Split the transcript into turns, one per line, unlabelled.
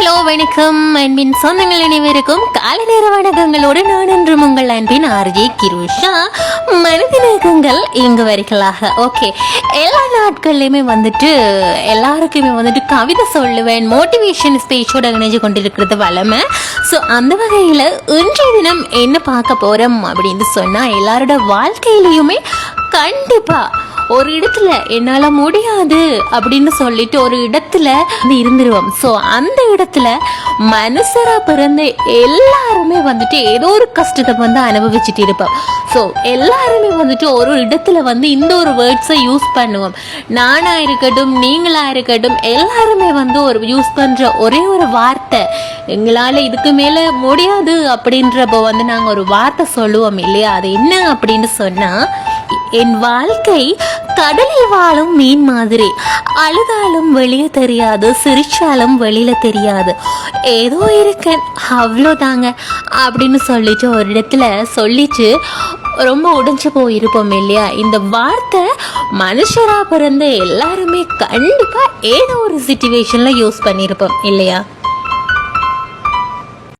Hello வணக்கம். அன்பின் சொந்தங்கள் அனைவருக்கும் காலை நேர வணக்கங்களோடு நான் என்றும் உங்கள் அன்பின் ஆர்ஜே கிருஷா. மனிதநேகங்கள் இங்கு வருகளாக ஓகே எல்லா நாட்கள்லையுமே வந்துட்டு எல்லாருக்குமே வந்துட்டு கவிதை சொல்லுவேன் மோட்டிவேஷன் ஸ்பீச்சோட இணைஞ்சு கொண்டிருக்கிறது வளமை. ஸோ அந்த வகையில் இன்றைய தினம் என்ன பார்க்க போகிறோம் அப்படின்னு சொன்னால் எல்லாரோட வாழ்க்கையிலையுமே கண்டிப்பாக ஒரு இடத்துல என்னால் முடியாது அப்படின்னு சொல்லிட்டு ஒரு இடத்துல வந்து இருந்துருவோம். ஸோ அந்த இடத்துல மனுஷரா பிறந்த எல்லாருமே வந்துட்டு ஏதோ ஒரு கஷ்டத்தை வந்து அனுபவிச்சுட்டு இருப்போம். ஸோ எல்லாருமே வந்துட்டு ஒரு இடத்துல வந்து இந்த ஒரு வேர்ட்ஸை யூஸ் பண்ணுவோம். நானா இருக்கட்டும் நீங்களா இருக்கட்டும் எல்லாருமே வந்து ஒரு யூஸ் பண்ணுற ஒரே ஒரு வார்த்தை எங்களால் இதுக்கு மேலே முடியாது அப்படின்றப்போ வந்து நாங்கள் ஒரு வார்த்தை சொல்லுவோம் இல்லையா? அது என்ன அப்படின்னு சொன்னால் என் வாழ்க்கை கடலில் வாழும் மீன் மாதிரி. அழுதாலும் வெளியே தெரியாது சிரிச்சாலும் வெளியில தெரியாது. ஏதோ இருக்கேன் அவ்வளோதாங்க அப்படின்னு சொல்லிட்டு ஒரு இடத்துல சொல்லிச்சு ரொம்ப உடைஞ்சு போயிருப்போம் இல்லையா? இந்த வார்த்தை மனுஷராக பிறந்த எல்லாருமே கண்டிப்பாக ஏதோ ஒரு சுச்சுவேஷனில் யூஸ் பண்ணியிருப்போம் இல்லையா?